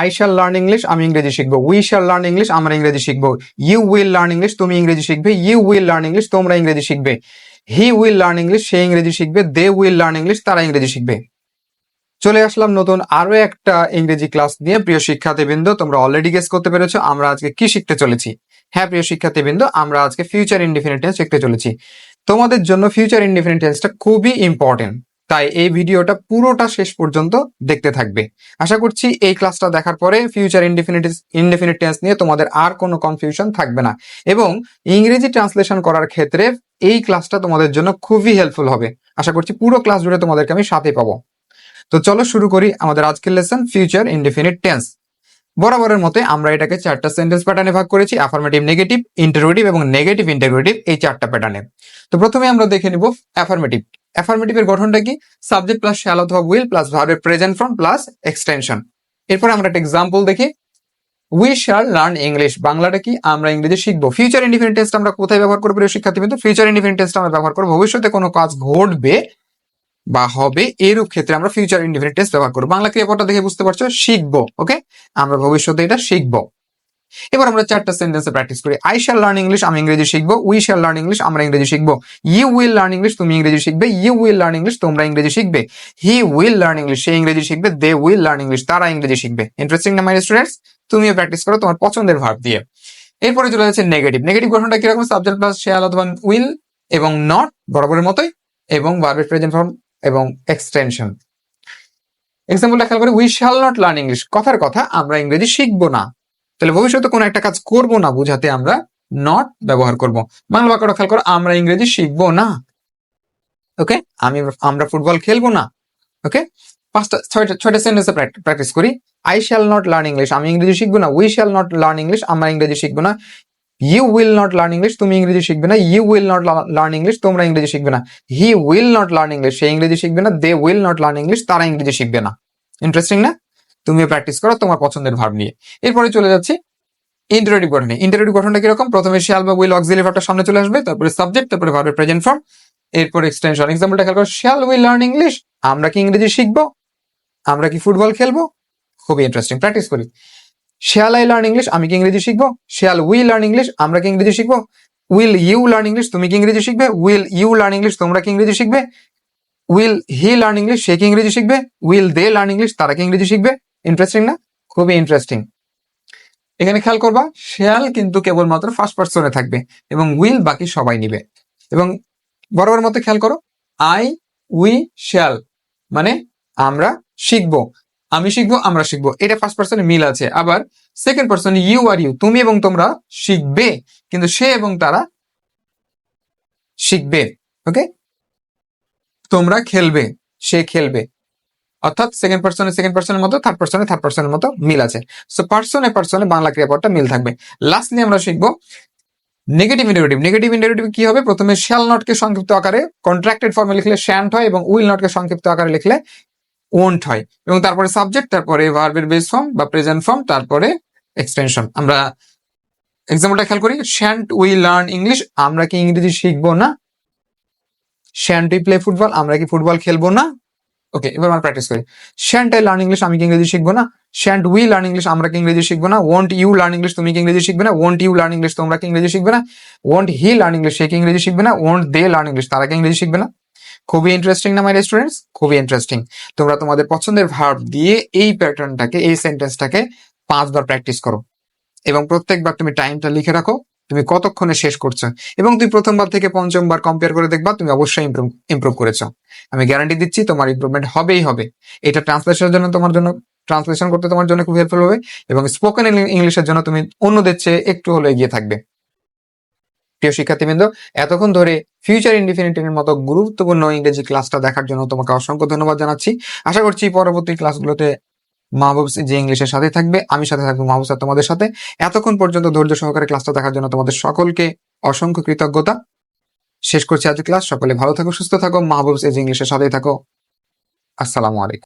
I shall learn English আমি ইংরেজি শিখব। উই শ্যাল লার্ন ইংলিশ আমরা ইংরেজি শিখব। ইউ উইল লার্ন ইংলিশ তুমি ইংরেজি শিখবে। ইউ উইল লার্ন ইংলিশ তোমরা ইংরেজি শিখবে। হি উইল লার্ন ইংলিশ সে ইংরেজি শিখবে। দে উইল লার্ন ইংলিশ তারা ইংরেজি শিখবে। চলে আসলাম নতুন আরও একটা ইংরেজি ক্লাস নিয়ে। প্রিয় শিক্ষার্থীবৃন্দ, তোমরা অলরেডি গেস করতে পেরেছ, আমরা আজকে কি শিখতে চলেছি? হ্যাঁ প্রিয় শিক্ষার্থীবৃন্দ, আমরা আজকে ফিউচার ইনডিফিনিট শিখতে চলেছি। তোমাদের জন্য ফিউচার ইনডিফিনিট খুবই ইম্পর্টেন্ট তাই এই ভিডিওটা পুরোটা শেষ পর্যন্ত দেখতে থাকবে। আশা করছি এই ক্লাসটা দেখার পরে ফিউচার ইনডিফিনিট ইনডিফিনিট টেন্স নিয়ে তোমাদের আর কোনো কনফিউশন থাকবে না। এবং ইংরেজি ট্রান্সলেশন করার ক্ষেত্রে এই ক্লাসটা তোমাদের জন্য খুবই হেল্পফুল হবে। আশা করছি পুরো ক্লাস জুড়ে তোমাদেরকে আমি সাথে পাবো। তো চলো শুরু করি আমাদের আজকের লেসন ফিউচার ইনডিফিনিট টেন্স বরাবরের মতে আমরা এটাকে চারটা সেন্টেন্স প্যাটার্নে ভাগ করেছি অ্যাফার্মেটিভ নেগেটিভ ইন্টারোগেটিভ এবং নেগেটিভ ইন্টারোগেটিভ এই চারটা প্যাটার্নে তো প্রথমে আমরা দেখে নিব অ্যাফার্মেটিভ অ্যাফার্মেটিভের গঠনটা কি? সাবজেক্ট প্লাস শ্যাল অথবা উইল প্লাস ভার্বের প্রেজেন্ট ফর্ম প্লাস এক্সটেনশন এরপর আমরা একটা এক্সাম্পল দেখি। উই শ্যাল লার্ন ইংলিশ বাংলাটা কি? আমরা ইংরেজি শিখব। ফিউচার ইন্ডিফিনিট টেন্স আমরা কোথায় ব্যবহার করব শিক্ষার্থী কিন্তু ফিউচার ইন্ডিফিনিট টেন্স আমরা ব্যবহার করব। ভবিষ্যতে কোনো কাজ ঘটবে বা হবে, এরূপ ক্ষেত্রে আমরা ফিউচার ইন্ডিফিনিট টেন্স ব্যবহার করব। বাংলা ক্রিয়াপদটা দেখে বুঝতে পারছ? শিখব ওকে আমরা ভবিষ্যতে এটা শিখব। এবার আমরা চারটা সেন্টেন্সে প্র্যাকটিস করি। আই শ্যাল লার্ন ইংলিশ আমি ইংরেজি শিখব। উই শ্যাল লার্ন ইংলিশ আমরা ইংরেজি শিখব। ইউ উইল লার্ন ইংলিশ তুমি ইংরেজি শিখবে। ইউ উইল লার্ন ইংলিশ তোমরা ইংরেজি শিখবে। হি উইল লার্ন ইংলিশ সে ইংরেজি শিখবে। দে উইল লার্ন ইংলিশ তারা ইংরেজি শিখবে। ইন্টারেস্টিং না মাই স্টুডেন্টস তুমিও প্র্যাকটিস করো, তোমার পছন্দের ভাব দিয়ে। এরপরে চলে যাচ্ছে নেগেটিভ নেগেটিভ গঠনটা কীরকম? সাবজেক্ট প্লাস শ্যাল অথবা উইল এবং নট বরাবরের মতোই, এবং ভার্বের প্রেজেন্ট ফর্ম এবং এক্সটেনশন এক্সাম্পল খেয়াল করে we shall not learn English কথার কথা, আমরা ইংরেজি শিখব না। তাহলে ভবিষ্যতে কোনো একটা কাজ করব না বুঝাতে আমরা নট ব্যবহার করব। বাংলা বাক্যটা খেয়াল করো, আমরা ইংরেজি শিখব না। ওকে? আমি, আমরা ফুটবল খেলব না। ওকে? পাঁচটা, ছয়টা ছয়টা সেন্টেন্সে প্র্যাকটিস করি। I shall not learn English আমি ইংরেজি শিখব না। We shall not learn English আমরা ইংরেজি শিখব না। You will not learn English তুমি ইংরেজি শিখবে না। You will not learn English তোমরা ইংরেজি শিখবে না। He will not learn English সে ইংরেজি শিখবে না। They will not learn English তারা ইংরেজি শিখবে না। ইন্টারেস্টিং না? তুমিও প্র্যাকটিস করো, তোমার পছন্দের ভাব নিয়ে। এরপরে চলে যাচ্ছে ইন্টারেটিভ গঠনে। ইন্টারেটিভ গঠনটা কীরকম? প্রথমে শ্যাল বা উইল অক্সিলি ভার্বটা সামনে চলে আসবে, তারপরে সাবজেক্ট তারপরে ভার্বের প্রেজেন্ট ফর্ম এরপর এক্সটেনশন এক্সাম্পলটা খেয়াল করো শ্যাল উই লার্ন ইংলিশ আমরা কি ইংরেজি শিখব? আমরা কি ফুটবল খেলব? খুবই ইন্টারেস্টিং প্র্যাকটিস করি। শ্যাল আই লার্ন ইংলিশ আমি কি ইংরেজি শিখব? শ্যাল উই লার্ন ইংলিশ আমরা কি ইংরেজি শিখব? উইল ইউ লার্ন ইংলিশ তুমি কি ইংরেজি শিখবে? উইল ইউ লার্ন ইংলিশ তোমরা কি ইংরেজি শিখবে? উইল হি লার্ন ইংলিশ সে কি ইংরেজি শিখবে? উইল দে লার্ন ইংলিশ তারা কি ইংরেজি শিখবে? ইন্টারেস্টিং না? খুবই ইন্টারেস্টিং এখানে খেয়াল করবা, শেয়াল কিন্তু কেবলমাত্র ফার্স্ট পার্সনে থাকবে এবং উইল বাকি সবাই নিবে। এবং বরাবর মতো খেয়াল করো আই উই শ্যাল মানে আমরা শিখব। আমি শিখব, আমরা শিখব। এটা ফার্স্ট পার্সনে মিল আছে। আবার second person you R you তুমি এবং তোমরা শিখবে, কিন্তু সে এবং তারা শিখবে ওকে তোমরা খেলবে, সে খেলবে। অর্থাৎ সেকেন্ড পার্সনে সেকেন্ড পার্সনের মতো থার্ড পার্সনে থার্ড পার্সনের মতো মিল আছে। সো পার্সনে পার্সনে বাংলা ক্রিয়াপদটা মিল থাকবে। লাস্টলি আমরা শিখব নেগেটিভ ইন্টারেটিভ নেগেটিভ ইন্টারেটিভ কি হবে? প্রথমে শ্যাল নটকে সংক্ষিপ্ত আকারে কন্ট্রাক্টেড ফর্মে লিখলে শ্যান্ট হয় এবং উইল নটকে সংক্ষিপ্ত আকারে লিখলে ওন্ট হয়। এবং তারপরে সাবজেক্ট তারপরে ভার্বের বেস ফর্ম বা প্রেজেন্ট ফর্ম তারপরে এক্সটেনশন আমরা এক্সাম্পলটা খেয়াল করি। শ্যান্ট উই লার্ন ইংলিশ আমরা কি ইংরেজি শিখব না? শ্যান্ট উই প্লে ফুটবল আমরা কি ফুটবল খেলব না? ওকে এবার আমরা প্র্যাকটিস করি। শ্যান্ট আই লার্ন ইংলিশ আমি কি ইংরেজি শিখব না? শ্যান্ট উই লার্ন ইংলিশ আমরা কি ইংরেজি শিখব না? ওন্ট ইউ লার্ন ইংলিশ তুমি কি ইংরেজি শিখবে না? ওন্ট ইউ লার্ন ইংলিশ তোমরা কি ইংরেজি শিখবে না? ওন্ট হি লার্ন ইংলিশ সে কি ইংরেজি শিখবে না? ওন্ট দে লার্ন ইংলিশ তারা কি ইংরেজি শিখবে না? খুবই ইন্টারেস্টিং না মাই স্টুডেন্টস খুবই ইন্টারেস্টিং তোমরা তোমাদের পছন্দের ভার্ব দিয়ে এই প্যাটার্নটাকে এই সেন্টেন্সটাকে পাঁচবার প্র্যাকটিস করো। এবং প্রত্যেকবার তুমি টাইমটা লিখে রাখো। তুমি কতক্ষণে শেষ করছ? এবং তুই প্রথমবার থেকে পঞ্চমবার কম্পেয়ার করে দেখবা, তুমি অবশ্যই ইমপ্রুভ ইমপ্রুভ করেছ। আমি গ্যারান্টি দিচ্ছি, তোমার ইমপ্রুভমেন্ট হবেই হবে। এটা ট্রান্সলেশনের জন্য তোমার জন্য ট্রান্সলেশন করতে তোমার জন্য খুব হেল্পফুল হবে। এবং স্পোকেন ইংলিশের জন্য তুমি অন্যদের চেয়ে একটু হলে এগিয়ে থাকবে। প্রিয় শিক্ষার্থীবৃন্দ, এতক্ষণ ধরে ফিউচার ইন্ডিফিনিটের মতো গুরুত্বপূর্ণ ইংরেজি ক্লাসটা দেখার জন্য তোমাকে অসংখ্য ধন্যবাদ জানাচ্ছি। আশা করছি পরবর্তী ক্লাসগুলোতে মাহবুব যে ইংলিশের সাথে থাকবে, আমি সাথে থাকব মাহবুব স্যার তোমাদের সাথে। এতক্ষণ পর্যন্ত ধৈর্য সহকারে ক্লাসটা দেখার জন্য তোমাদের সকলকে অসংখ্য কৃতজ্ঞতা। শেষ করছি আজ ক্লাস। সকলে ভালো থাকো, সুস্থ থাকো। মাহবুব এজ ইংলিশের সাথেই থাকো। আসসালামু আলাইকুম।